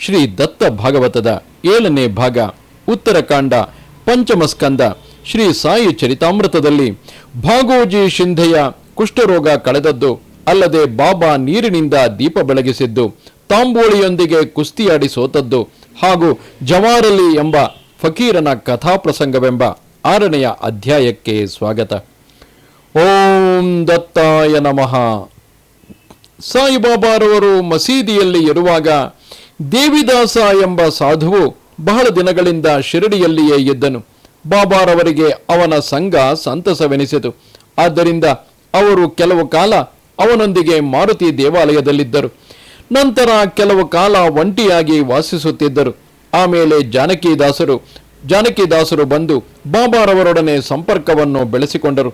ಶ್ರೀ ದತ್ತ ಭಾಗವತದ ಏಳನೇ ಭಾಗ, ಉತ್ತರಕಾಂಡ ಪಂಚಮಸ್ಕಂದ ಶ್ರೀ ಸಾಯಿ ಚರಿತಾಮೃತದಲ್ಲಿ ಭಾಗೋಜಿ ಶಿಂಧೆಯ ಕುಷ್ಠರೋಗ ಕಳೆದದ್ದು, ಅಲ್ಲದೆ ಬಾಬಾ ನೀರಿನಿಂದ ದೀಪ ಬೆಳಗಿಸಿದ್ದು, ತಾಂಬೋಳಿಯೊಂದಿಗೆ ಕುಸ್ತಿಯಾಡಿ ಸೋತದ್ದು ಹಾಗೂ ಜವಾರಲಿ ಎಂಬ ಫಕೀರನ ಕಥಾಪ್ರಸಂಗವೆಂಬ ಆರನೆಯ ಅಧ್ಯಾಯಕ್ಕೆ ಸ್ವಾಗತ. ಓಂ ದತ್ತಾಯ ನಮಃ. ಸಾಯಿಬಾಬಾರವರು ಮಸೀದಿಯಲ್ಲಿ ಇರುವಾಗ ದೇವಿದಾಸ ಎಂಬ ಸಾಧುವು ಬಹಳ ದಿನಗಳಿಂದ ಶಿರಡಿಯಲ್ಲಿಯೇ ಇದ್ದನು. ಬಾಬಾರವರಿಗೆ ಅವನ ಸಂಘ ಸಂತಸವೆನಿಸಿತು. ಆದ್ದರಿಂದ ಅವರು ಕೆಲವು ಕಾಲ ಅವನೊಂದಿಗೆ ಮಾರುತಿ ದೇವಾಲಯದಲ್ಲಿದ್ದರು. ನಂತರ ಕೆಲವು ಕಾಲ ಒಂಟಿಯಾಗಿ ವಾಸಿಸುತ್ತಿದ್ದರು. ಆಮೇಲೆ ಜಾನಕಿದಾಸರು ಜಾನಕಿದಾಸರು ಬಂದು ಬಾಬಾರವರೊಡನೆ ಸಂಪರ್ಕವನ್ನು ಬೆಳೆಸಿಕೊಂಡರು.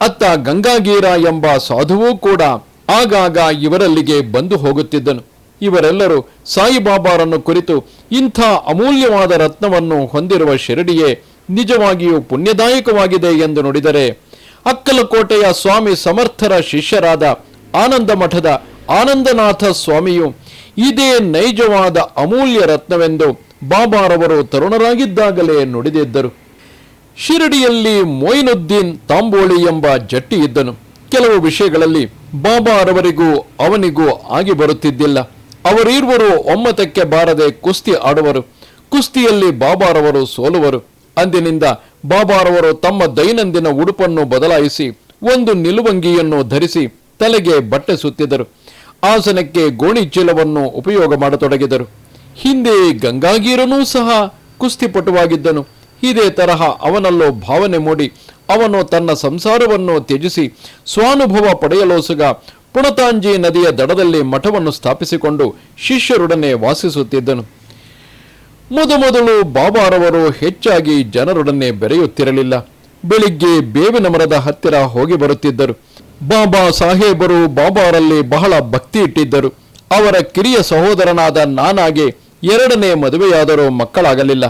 ಅತ್ತ ಗಂಗಾಗೀರ ಎಂಬ ಸಾಧುವೂ ಕೂಡ ಆಗಾಗ ಇವರಲ್ಲಿಗೆ ಬಂದು ಹೋಗುತ್ತಿದ್ದನು. ಇವರೆಲ್ಲರೂ ಸಾಯಿಬಾಬಾರನ್ನು ಕುರಿತು ಇಂಥ ಅಮೂಲ್ಯವಾದ ರತ್ನವನ್ನು ಹೊಂದಿರುವ ಶಿರಡಿಯೇ ನಿಜವಾಗಿಯೂ ಪುಣ್ಯದಾಯಕವಾಗಿದೆ ಎಂದು ನುಡಿದರೆ ಅಕ್ಕಲಕೋಟೆಯ ಸ್ವಾಮಿ ಸಮರ್ಥರ ಶಿಷ್ಯರಾದ ಆನಂದ ಮಠದ ಆನಂದನಾಥ ಸ್ವಾಮಿಯು ಇದೇ ನೈಜವಾದ ಅಮೂಲ್ಯ ರತ್ನವೆಂದು ಬಾಬಾರವರು ತರುಣರಾಗಿದ್ದಾಗಲೇ ನುಡಿದಿದ್ದರು. ಶಿರಡಿಯಲ್ಲಿ ಮೊಯಿನುದ್ದೀನ್ ತಾಂಬೋಳಿ ಎಂಬ ಜಟ್ಟಿ ಇದ್ದನು. ಕೆಲವು ವಿಷಯಗಳಲ್ಲಿ ಬಾಬಾರವರಿಗೂ ಅವನಿಗೂ ಆಗಿ ಬರುತ್ತಿದ್ದಿಲ್ಲ. ಅವರಿರುವರು ಒಮ್ಮತಕ್ಕೆ ಬಾರದೆ ಕುಸ್ತಿ ಆಡುವರು. ಕುಸ್ತಿಯಲ್ಲಿ ಬಾಬಾರವರು ಸೋಲುವರು. ಅಂದಿನಿಂದ ಬಾಬಾರವರು ತಮ್ಮ ದೈನಂದಿನ ಉಡುಪನ್ನು ಬದಲಾಯಿಸಿ, ಒಂದು ನಿಲುವಂಗಿಯನ್ನು ಧರಿಸಿ ತಲೆಗೆ ಬಟ್ಟೆ ಸುತ್ತಿದರು. ಆಸನಕ್ಕೆ ಗೋಣಿ ಚೀಲವನ್ನು ಉಪಯೋಗ ಮಾಡತೊಡಗಿದರು. ಹಿಂದೆ ಗಂಗಾಗೀರನೂ ಸಹ ಕುಸ್ತಿಪಟುವಾಗಿದ್ದನು. ಇದೇ ತರಹ ಅವನಲ್ಲೋ ಭಾವನೆ ಮೂಡಿ ಅವನು ತನ್ನ ಸಂಸಾರವನ್ನು ತ್ಯಜಿಸಿ, ಸ್ವಾನುಭವ ಪಡೆಯಲೋಸುಗ ಪುಣತಾಂಜಿ ನದಿಯ ದಡದಲ್ಲಿ ಮಠವನ್ನು ಸ್ಥಾಪಿಸಿಕೊಂಡು ಶಿಷ್ಯರೊಡನೆ ವಾಸಿಸುತ್ತಿದ್ದನು. ಮೊದಮೊದಲು ಬಾಬಾರವರು ಹೆಚ್ಚಾಗಿ ಜನರೊಡನೆ ಬೆರೆಯುತ್ತಿರಲಿಲ್ಲ. ಬೆಳಿಗ್ಗೆ ಬೇವಿನ ಮರದ ಹತ್ತಿರ ಹೋಗಿ ಬರುತ್ತಿದ್ದರು. ಬಾಬಾ ಸಾಹೇಬರು ಬಾಬಾರಲ್ಲಿ ಬಹಳ ಭಕ್ತಿ ಇಟ್ಟಿದ್ದರು. ಅವರ ಕಿರಿಯ ಸಹೋದರನಾದ ನಾನಾಗೆ ಎರಡನೇ ಮದುವೆಯಾದರೂ ಮಕ್ಕಳಾಗಲಿಲ್ಲ.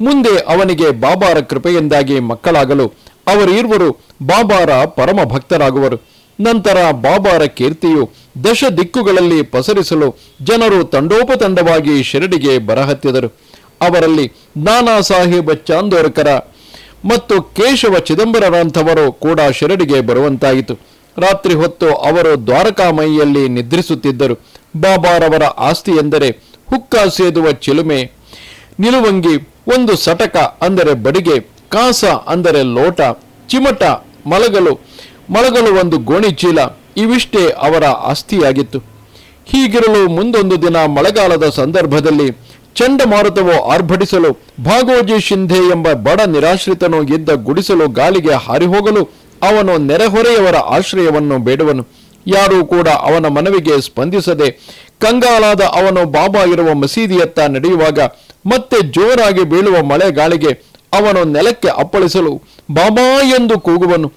ಮುಂದೆ ಅವನಿಗೆ ಬಾಬಾರ ಕೃಪೆಯಿಂದಾಗಿ ಮಕ್ಕಳಾಗಲು ಅವರಿರುವರು ಬಾಬಾರ ಪರಮ ಭಕ್ತರಾಗುವರು ನಂತರ ಬಾಬಾರ ಕೀರ್ತಿಯು ದಶ ದಿಕ್ಕುಗಳಲ್ಲಿ ಪಸರಿಸಲು ಜನರು ತಂಡೋಪತಂಡವಾಗಿ ಶಿರಡಿಗೆ ಬರಹತ್ತಿದರು. ಅವರಲ್ಲಿ ನಾನಾ ಸಾಹೇಬ ಚಾಂದೋರ್ಕರ ಮತ್ತು ಕೇಶವ ಚಿದಂಬರರಂಥವರು ಕೂಡ ಶಿರಡಿಗೆ ಬರುವಂತಾಯಿತು. ರಾತ್ರಿ ಹೊತ್ತು ಅವರು ದ್ವಾರಕಾಮೈಯಲ್ಲಿ ನಿದ್ರಿಸುತ್ತಿದ್ದರು. ಬಾಬಾರವರ ಆಸ್ತಿ ಎಂದರೆ ಹುಕ್ಕ ಸೇದುವ ಚಿಲುಮೆ, ನಿಲುವಂಗಿ, ಒಂದು ಸಟಕ ಅಂದರೆ ಬಡಿಗೆ, ಕಾಸ ಅಂದರೆ ಲೋಟ, ಚಿಮಟ, ಮಲಗಲು ಮಲಗಲು ಒಂದು ಗೋಣಿ ಚೀಲ ಇವಿಷ್ಟೇ ಅವರ ಆಸ್ತಿಯಾಗಿತ್ತು. ಹೀಗಿರಲು ಮುಂದೊಂದು ದಿನ ಮಳೆಗಾಲದ ಸಂದರ್ಭದಲ್ಲಿ ಚಂಡಮಾರುತವು ಆರ್ಭಟಿಸಲು ಭಾಗೋಜಿ ಶಿಂಧೆ ಎಂಬ ಬಡ ನಿರಾಶ್ರಿತನು ಇದ್ದ ಗುಡಿಸಲು ಗಾಳಿಗೆ ಹಾರಿಹೋಗಲು ಅವನು ನೆರೆಹೊರೆಯವರ ಆಶ್ರಯವನ್ನು ಬೇಡುವನು. ಯಾರೂ ಕೂಡ ಅವನ ಮನವಿಗೆ ಸ್ಪಂದಿಸದೆ ಕಂಗಾಲಾದ ಅವನು ಬಾಬಾ ಇರುವ ಮಸೀದಿಯತ್ತ ನಡೆಯುವಾಗ ಮತ್ತೆ ಜೋರಾಗಿ ಬೀಳುವ ಮಳೆ ಗಾಳಿಗೆ ಅವನು ನೆಲಕ್ಕೆ ಅಪ್ಪಳಿಸಲು ಬಾಬಾ ಎಂದು ಕೂಗುವನು.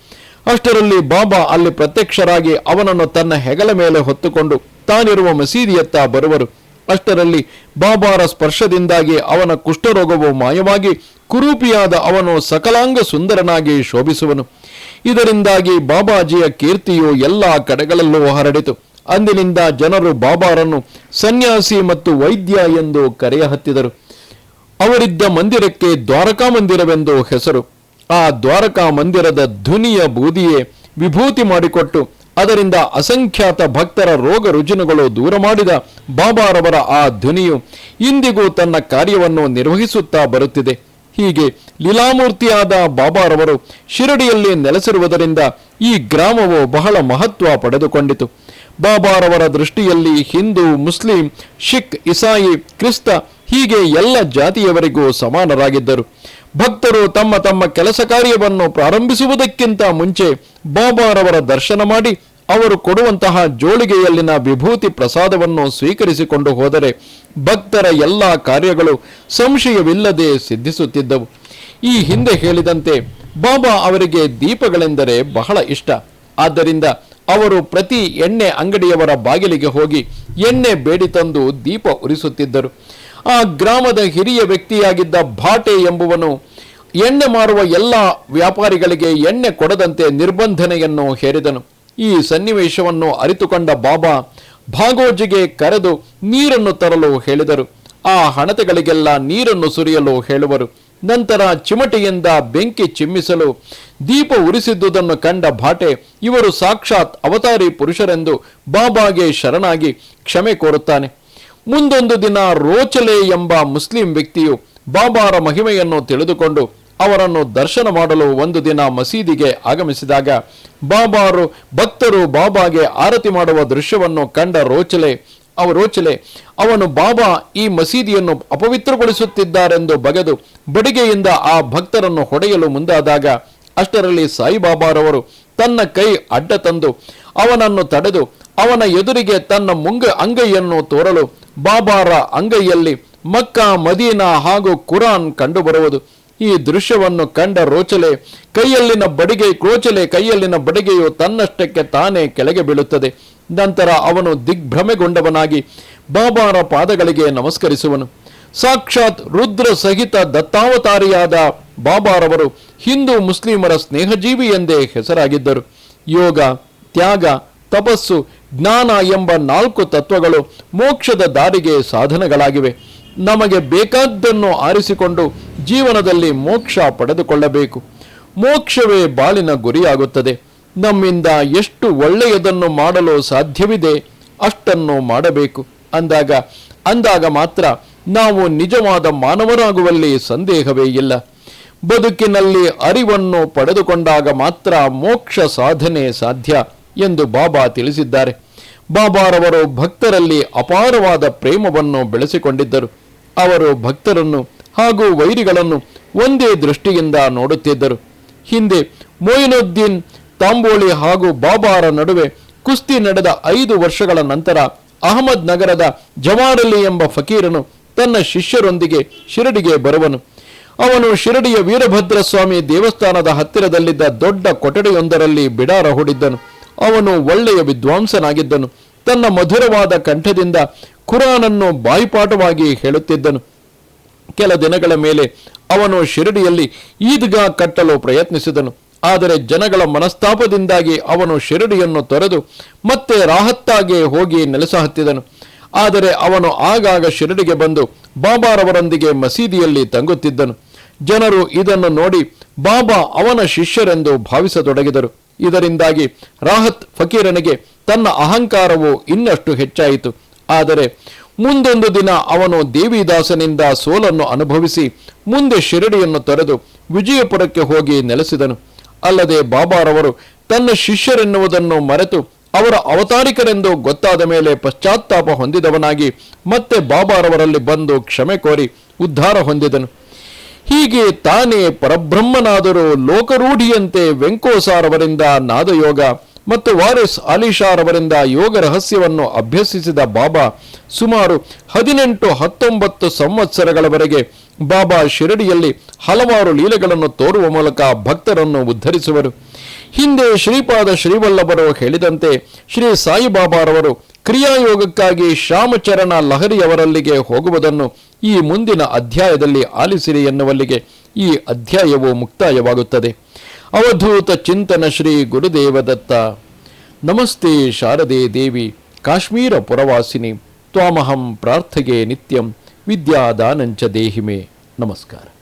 ಅಷ್ಟರಲ್ಲಿ ಬಾಬಾ ಅಲ್ಲಿ ಪ್ರತ್ಯಕ್ಷರಾಗಿ ಅವನನ್ನು ತನ್ನ ಹೆಗಲ ಮೇಲೆ ಹೊತ್ತುಕೊಂಡು ತಾನಿರುವ ಮಸೀದಿಯತ್ತ ಬರುವರು. ಅಷ್ಟರಲ್ಲಿ ಬಾಬಾರ ಸ್ಪರ್ಶದಿಂದಾಗಿ ಅವನ ಕುಷ್ಠರೋಗವು ಮಾಯವಾಗಿ ಕುರೂಪಿಯಾದ ಅವನು ಸಕಲಾಂಗ ಸುಂದರನಾಗಿ ಶೋಭಿಸುವನು. ಇದರಿಂದಾಗಿ ಬಾಬಾಜಿಯ ಕೀರ್ತಿಯು ಎಲ್ಲ ಕಡೆಗಳಲ್ಲೂ ಹರಡಿತು. ಅಂದಿನಿಂದ ಜನರು ಬಾಬಾರನ್ನು ಸನ್ಯಾಸಿ ಮತ್ತು ವೈದ್ಯ ಎಂದು ಕರೆಯಹತ್ತಿದರು. ಅವರಿದ್ದ ಮಂದಿರಕ್ಕೆ ದ್ವಾರಕಾ ಮಂದಿರವೆಂದು ಹೆಸರು. ಆ ದ್ವಾರಕಾ ಮಂದಿರದ ಧ್ವನಿಯ ಬೂದಿಯೇ ವಿಭೂತಿ ಮಾಡಿಕೊಟ್ಟು ಅದರಿಂದ ಅಸಂಖ್ಯಾತ ಭಕ್ತರ ರೋಗ ರುಜಿನಗಳು ದೂರ ಮಾಡಿದ ಬಾಬಾರವರ ಆ ಧ್ವನಿಯು ಇಂದಿಗೂ ತನ್ನ ಕಾರ್ಯವನ್ನು ನಿರ್ವಹಿಸುತ್ತಾ ಬರುತ್ತಿದೆ. ಹೀಗೆ ಲೀಲಾಮೂರ್ತಿಯಾದ ಬಾಬಾರವರು ಶಿರಡಿಯಲ್ಲಿ ನೆಲೆಸಿರುವುದರಿಂದ ಈ ಗ್ರಾಮವು ಬಹಳ ಮಹತ್ವ ಪಡೆದುಕೊಂಡಿತು. ಬಾಬಾರವರ ದೃಷ್ಟಿಯಲ್ಲಿ ಹಿಂದೂ, ಮುಸ್ಲಿಂ, ಶಿಖ್, ಇಸಾಯಿ, ಕ್ರಿಸ್ತ ಹೀಗೆ ಎಲ್ಲ ಜಾತಿಯವರಿಗೂ ಸಮಾನರಾಗಿದ್ದರು. ಭಕ್ತರು ತಮ್ಮ ತಮ್ಮ ಕೆಲಸ ಕಾರ್ಯವನ್ನು ಪ್ರಾರಂಭಿಸುವುದಕ್ಕಿಂತ ಮುಂಚೆ ಬಾಬಾರವರ ದರ್ಶನ ಮಾಡಿ ಅವರು ಕೊಡುವಂತಹ ಜೋಳಿಗೆಯಲ್ಲಿನ ವಿಭೂತಿ ಪ್ರಸಾದವನ್ನು ಸ್ವೀಕರಿಸಿಕೊಂಡು ಹೋದರೆ ಭಕ್ತರ ಎಲ್ಲ ಕಾರ್ಯಗಳು ಸಂಶಯವಿಲ್ಲದೆ ಸಿದ್ಧಿಸುತ್ತಿದ್ದವು. ಈ ಹಿಂದೆ ಹೇಳಿದಂತೆ ಬಾಬಾ ಅವರಿಗೆ ದೀಪಗಳೆಂದರೆ ಬಹಳ ಇಷ್ಟ. ಆದ್ದರಿಂದ ಅವರು ಪ್ರತಿ ಎಣ್ಣೆ ಅಂಗಡಿಯವರ ಬಾಗಿಲಿಗೆ ಹೋಗಿ ಎಣ್ಣೆ ಬೇಡಿ ತಂದು ದೀಪ ಉರಿಸುತ್ತಿದ್ದರು. ಆ ಗ್ರಾಮದ ಹಿರಿಯ ವ್ಯಕ್ತಿಯಾಗಿದ್ದ ಭಾಟೆ ಎಂಬುವನು ಎಣ್ಣೆ ಮಾರುವ ಎಲ್ಲ ವ್ಯಾಪಾರಿಗಳಿಗೆ ಎಣ್ಣೆ ಕೊಡದಂತೆ ನಿರ್ಬಂಧನೆಯನ್ನು ಹೇರಿದನು. ಈ ಸನ್ನಿವೇಶವನ್ನು ಅರಿತುಕೊಂಡ ಬಾಬಾ ಭಾಗೋಜಿಗೆ ಕರೆದು ನೀರನ್ನು ತರಲು ಹೇಳಿದರು. ಆ ಹಣತೆಗಳಿಗೆಲ್ಲ ನೀರನ್ನು ಸುರಿಯಲು ಹೇಳುವರು. ನಂತರ ಚಿಮಟಿಯಿಂದ ಬೆಂಕಿ ಚಿಮ್ಮಿಸಲು ದೀಪ ಉರಿಸಿದ್ದುದನ್ನು ಕಂಡ ಭಾಟೆ, ಇವರು ಸಾಕ್ಷಾತ್ ಅವತಾರಿ ಪುರುಷರೆಂದು ಬಾಬಾಗೆ ಶರಣಾಗಿ ಕ್ಷಮೆ ಕೋರುತ್ತಾನೆ. ಮುಂದೊಂದು ದಿನ ರೋಚಲೆ ಎಂಬ ಮುಸ್ಲಿಂ ವ್ಯಕ್ತಿಯು ಬಾಬಾರ ಮಹಿಮೆಯನ್ನು ತಿಳಿದುಕೊಂಡು ಅವರನ್ನು ದರ್ಶನ ಮಾಡಲು ಒಂದು ದಿನ ಮಸೀದಿಗೆ ಆಗಮಿಸಿದಾಗ ಬಾಬಾರು ಭಕ್ತರು ಬಾಬಾಗೆ ಆರತಿ ಮಾಡುವ ದೃಶ್ಯವನ್ನು ಕಂಡ ರೋಚಲೆ, ಅವ ರೋಚಲೆ, ಅವನು ಬಾಬಾ ಈ ಮಸೀದಿಯನ್ನು ಅಪವಿತ್ರಗೊಳಿಸುತ್ತಿದ್ದಾರೆಂದು ಬಗೆದು ಬಡಿಗೆಯಿಂದ ಆ ಭಕ್ತರನ್ನು ಹೊಡೆಯಲು ಮುಂದಾದಾಗ ಅಷ್ಟರಲ್ಲಿ ಸಾಯಿಬಾಬಾರವರು ತನ್ನ ಕೈ ಅಡ್ಡ ತಂದು ಅವನನ್ನು ತಡೆದು ಅವನ ಎದುರಿಗೆ ತನ್ನ ಮುಂಗ ಅಂಗೈಯನ್ನು ತೋರಲು ಬಾಬಾರ ಅಂಗೈಯಲ್ಲಿ ಮಕ್ಕಾ, ಮದೀನಾ ಹಾಗೂ ಕುರಾನ್ ಕಂಡುಬರುವುದು. ಈ ದೃಶ್ಯವನ್ನು ಕಂಡ ರೋಚಲೆ, ಕೈಯಲ್ಲಿನ ಬಡಿಗೆ, ಕ್ರೋಚಲೆ ಕೈಯಲ್ಲಿನ ಬಡಿಗೆಯು ತನ್ನಷ್ಟಕ್ಕೆ ತಾನೇ ಕೆಳಗೆ ಬೀಳುತ್ತದೆ. ನಂತರ ಅವನು ದಿಗ್ಭ್ರಮೆಗೊಂಡವನಾಗಿ ಬಾಬಾರ ಪಾದಗಳಿಗೆ ನಮಸ್ಕರಿಸುವನು. ಸಾಕ್ಷಾತ್ ರುದ್ರ ಸಹಿತ ದತ್ತಾವತಾರಿಯಾದ ಬಾಬಾರವರು ಹಿಂದೂ ಮುಸ್ಲಿಮರ ಸ್ನೇಹಜೀವಿ ಎಂದೇ ಹೆಸರಾಗಿದ್ದರು. ಯೋಗ, ತ್ಯಾಗ, ತಪಸ್ಸು ಜ್ಞಾನ ಎಂಬ ನಾಲ್ಕು ತತ್ವಗಳು ಮೋಕ್ಷದ ದಾರಿಗೆ ಸಾಧನಗಳಾಗಿವೆ. ನಮಗೆ ಬೇಕಾದ್ದನ್ನು ಆರಿಸಿಕೊಂಡು ಜೀವನದಲ್ಲಿ ಮೋಕ್ಷ ಪಡೆದುಕೊಳ್ಳಬೇಕು. ಮೋಕ್ಷವೇ ಬಾಳಿನ ಗುರಿಯಾಗುತ್ತದೆ. ನಮ್ಮಿಂದ ಎಷ್ಟು ಒಳ್ಳೆಯದನ್ನು ಮಾಡಲು ಸಾಧ್ಯವಿದೆ ಅಷ್ಟನ್ನು ಮಾಡಬೇಕು. ಅಂದಾಗ ಅಂದಾಗ ಮಾತ್ರ ನಾವು ನಿಜವಾದ ಮಾನವರಾಗುವಲ್ಲಿ ಸಂದೇಹವೇ ಇಲ್ಲ. ಬದುಕಿನಲ್ಲಿ ಅರಿವನ್ನು ಪಡೆದುಕೊಂಡಾಗ ಮಾತ್ರ ಮೋಕ್ಷ ಸಾಧನೆ ಸಾಧ್ಯ ಎಂದು ಬಾಬಾ ತಿಳಿಸಿದ್ದಾರೆ. ಬಾಬಾರವರು ಭಕ್ತರಲ್ಲಿ ಅಪಾರವಾದ ಪ್ರೇಮವನ್ನು ಬೆಳೆಸಿಕೊಂಡಿದ್ದರು. ಅವರು ಭಕ್ತರನ್ನು ಹಾಗೂ ವೈರಿಗಳನ್ನು ಒಂದೇ ದೃಷ್ಟಿಯಿಂದ ನೋಡುತ್ತಿದ್ದರು. ಹಿಂದೆ ಮೊಯಿನುದ್ದೀನ್, ತಾಂಬೋಳಿ ಹಾಗೂ ಬಾಬಾರ ನಡುವೆ ಕುಸ್ತಿ ನಡೆದ ಐದು ವರ್ಷಗಳ ನಂತರ ಅಹಮದ್ ನಗರದ ಜವಾರಲಿ ಎಂಬ ಫಕೀರನು ತನ್ನ ಶಿಷ್ಯರೊಂದಿಗೆ ಶಿರಡಿಗೆ ಬರುವನು. ಅವನು ಶಿರಡಿಯ ವೀರಭದ್ರ ಸ್ವಾಮಿ ದೇವಸ್ಥಾನದ ಹತ್ತಿರದಲ್ಲಿದ್ದ ದೊಡ್ಡ ಕೊಠಡಿಯೊಂದರಲ್ಲಿ ಬಿಡಾರ ಹೂಡಿದ್ದನು. ಅವನು ಒಳ್ಳೆಯ ವಿದ್ವಾಂಸನಾಗಿದ್ದನು. ತನ್ನ ಮಧುರವಾದ ಕಂಠದಿಂದ ಖುರಾನನ್ನು ಬಾಯಿಪಾಠವಾಗಿ ಹೇಳುತ್ತಿದ್ದನು. ಕೆಲ ದಿನಗಳ ಮೇಲೆ ಅವನು ಶಿರಡಿಯಲ್ಲಿ ಈದ್ಗಾ ಕಟ್ಟಲು ಪ್ರಯತ್ನಿಸಿದನು. ಆದರೆ ಜನಗಳ ಮನಸ್ತಾಪದಿಂದಾಗಿ ಅವನು ಶಿರಡಿಯನ್ನು ತೊರೆದು ಮತ್ತೆ ರಾಹತ್ತಾಗೆ ಹೋಗಿ ನೆಲೆಸಹತ್ತಿದನು ಆದರೆ ಅವನು ಆಗಾಗ ಶಿರಡಿಗೆ ಬಂದು ಬಾಬಾರವರೊಂದಿಗೆ ಮಸೀದಿಯಲ್ಲಿ ತಂಗುತ್ತಿದ್ದನು. ಜನರು ಇದನ್ನು ನೋಡಿ, ಬಾಬಾ ಅವನ ಶಿಷ್ಯರೆಂದು ಭಾವಿಸತೊಡಗಿದರು. ಇದರಿಂದಾಗಿ ರಾಹತ್ ಫಕೀರನಿಗೆ ತನ್ನ ಅಹಂಕಾರವು ಇನ್ನಷ್ಟು ಹೆಚ್ಚಾಯಿತು. ಆದರೆ ಮುಂದೊಂದು ದಿನ ಅವನು ದೇವಿದಾಸನಿಂದ ಸೋಲನ್ನು ಅನುಭವಿಸಿ ಮುಂದೆ ಶಿರಡಿಯನ್ನು ತೊರೆದು ವಿಜಯಪುರಕ್ಕೆ ಹೋಗಿ ನೆಲೆಸಿದನು. ಅಲ್ಲದೆ ಬಾಬಾರವರು ತನ್ನ ಶಿಷ್ಯರೆನ್ನುವುದನ್ನು ಮರೆತು ಅವರ ಅವತಾರಿಕರೆಂದು ಗೊತ್ತಾದ ಮೇಲೆ ಪಶ್ಚಾತ್ತಾಪ ಹೊಂದಿದವನಾಗಿ ಮತ್ತೆ ಬಾಬಾರವರಲ್ಲಿ ಬಂದು ಕ್ಷಮೆ ಕೋರಿ ಉದ್ಧಾರ ಹೊಂದಿದನು. ಹೀಗೆ ತಾನೇ ಪರಬ್ರಹ್ಮನಾದರೂ ಲೋಕರೂಢಿಯಂತೆ ವೆಂಕೋಸಾರವರಿಂದ ನಾದಯೋಗ ಮತ್ತು ವಾರಿಸ್ ಅಲಿಶಾರವರಿಂದ ಯೋಗ ರಹಸ್ಯವನ್ನು ಅಭ್ಯಸಿಸಿದ ಬಾಬಾ ಸುಮಾರು ಹದಿನೆಂಟು ಹತ್ತೊಂಬತ್ತು ಸಂವತ್ಸರಗಳವರೆಗೆ ಬಾಬಾ ಶಿರಡಿಯಲ್ಲಿ ಹಲವಾರು ಲೀಲೆಗಳನ್ನು ತೋರುವ ಮೂಲಕ ಭಕ್ತರನ್ನು ಉದ್ಧರಿಸುವರು. ಹಿಂದೆ ಶ್ರೀಪಾದ ಶ್ರೀವಲ್ಲಭರು ಹೇಳಿದಂತೆ ಶ್ರೀ ಸಾಯಿಬಾಬಾರವರು ಕ್ರಿಯಾಯೋಗಕ್ಕಾಗಿ ಶ್ಯಾಮಚರಣ ಲಹರಿಯವರಲ್ಲಿಗೆ ಹೋಗುವುದನ್ನು ಈ ಮುಂದಿನ ಅಧ್ಯಾಯದಲ್ಲಿ ಆಲಿಸಿರಿ ಎನ್ನುವಲ್ಲಿಗೆ ಈ ಅಧ್ಯಾಯವು ಮುಕ್ತಾಯವಾಗುತ್ತದೆ. ಅವಧೂತ ಚಿಂತನ ಶ್ರೀ ಗುರುದೇವದತ್ತ. ನಮಸ್ತೆ ಶಾರದೆ ದೇವಿ, ಕಾಶ್ಮೀರ ಪುರವಾಸಿನಿ, ತ್ವಾಮಹಂ ಪ್ರಾರ್ಥಗೆ ನಿತ್ಯಂ ವಿದ್ಯಾದಾನಂಚ ದೇಹಿಮೆ. ನಮಸ್ಕಾರ.